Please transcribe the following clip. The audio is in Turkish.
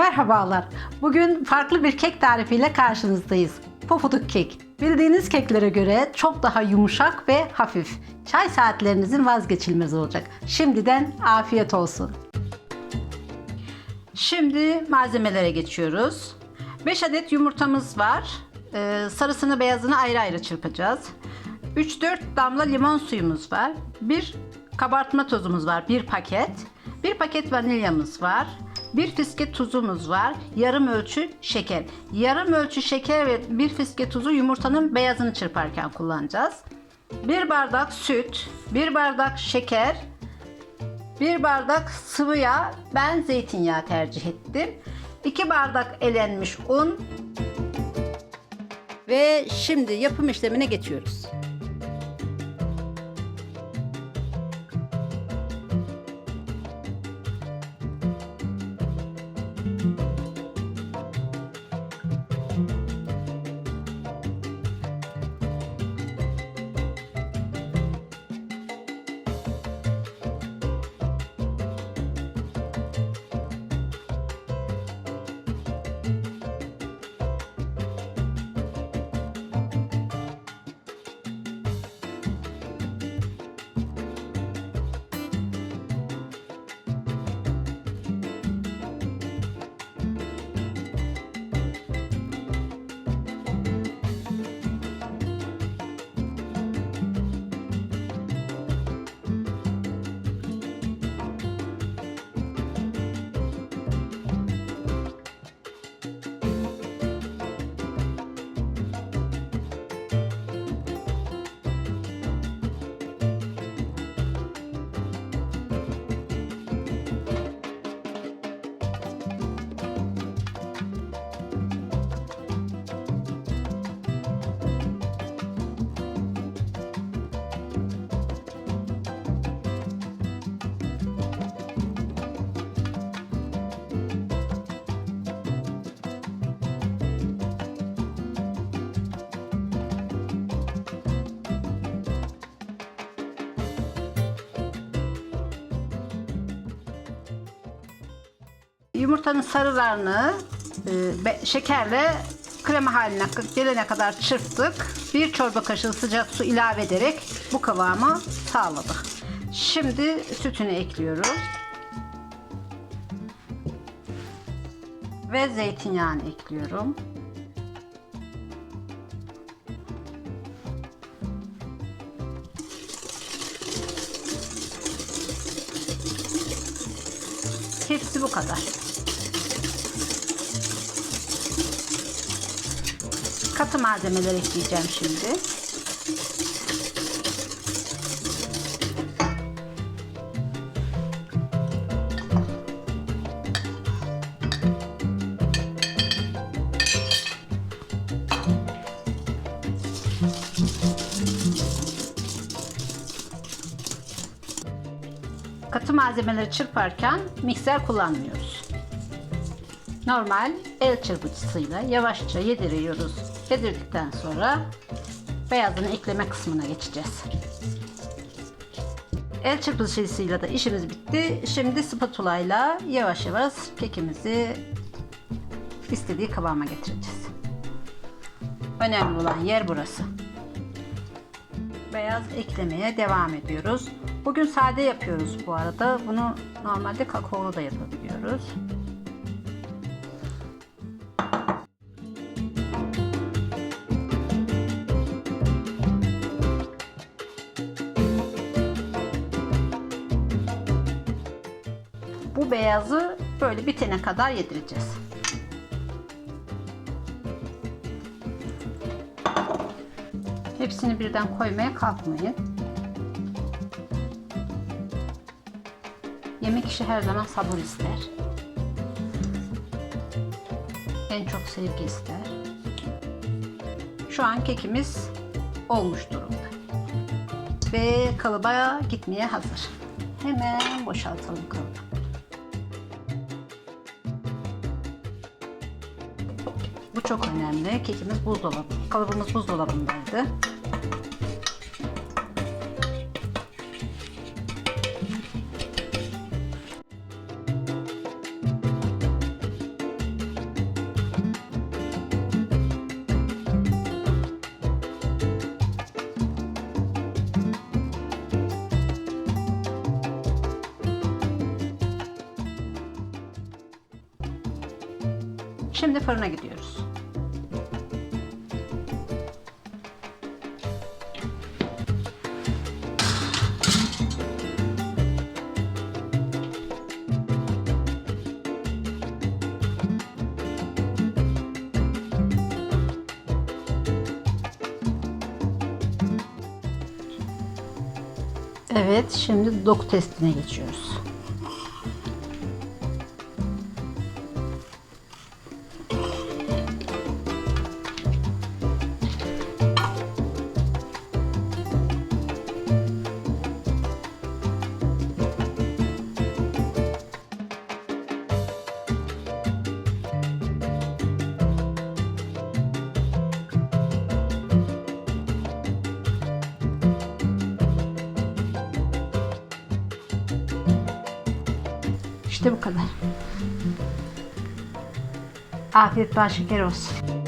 Merhabalar. Bugün farklı bir kek tarifiyle karşınızdayız. Pofuduk kek. Bildiğiniz keklere göre çok daha yumuşak ve hafif. Çay saatlerinizin vazgeçilmezi olacak. Şimdiden afiyet olsun. Şimdi malzemelere geçiyoruz. 5 adet yumurtamız var. Ee, sarısını beyazını ayrı ayrı çırpacağız. 3-4 damla limon suyumuz var. Bir kabartma tozumuz var. Bir paket. Bir paket vanilyamız var. Bir fiske tuzumuz var. Yarım ölçü şeker. Yarım ölçü şeker ve bir fiske tuzu yumurtanın beyazını çırparken kullanacağız. Bir bardak süt, bir bardak şeker, bir bardak sıvı yağ, ben zeytinyağı tercih ettim. 2 bardak elenmiş un. Ve şimdi yapım işlemine geçiyoruz. Yumurtanın sarılarını e, şekerle krema haline gelene kadar çırptık. Bir çorba kaşığı sıcak su ilave ederek bu kıvamı sağladık. Şimdi sütünü ekliyoruz. Ve zeytinyağını ekliyorum. Hepsi bu kadar. Katı malzemeler ekleyeceğim şimdi. Katı malzemeleri çırparken mikser kullanmıyoruz. Normal el çırpıcısıyla yavaşça yediriyoruz. Yedirdikten sonra beyazını ekleme kısmına geçeceğiz. El çırpıcısıyla da işimiz bitti. Şimdi spatula ile yavaş yavaş kekimizi istediği kıvama getireceğiz. Önemli olan yer burası. Beyaz eklemeye devam ediyoruz. Bugün sade yapıyoruz bu arada. Bunu normalde kakaolu da yapabiliyoruz. Bu beyazı böyle bitene kadar yedireceğiz. Hepsini birden koymaya kalkmayın. Yemek işi her zaman sabır ister. En çok sevgi ister. Şu an kekimiz olmuş durumda. Ve kalıba gitmeye hazır. Hemen boşaltalım kalıbı. Bu çok önemli. Kekimiz buzdolabı. Kalıbımız buzdolabındaydı. Şimdi fırına gidiyoruz. Evet, şimdi doku testine geçiyoruz. İşte bu kadar. Afiyet bal şeker olsun.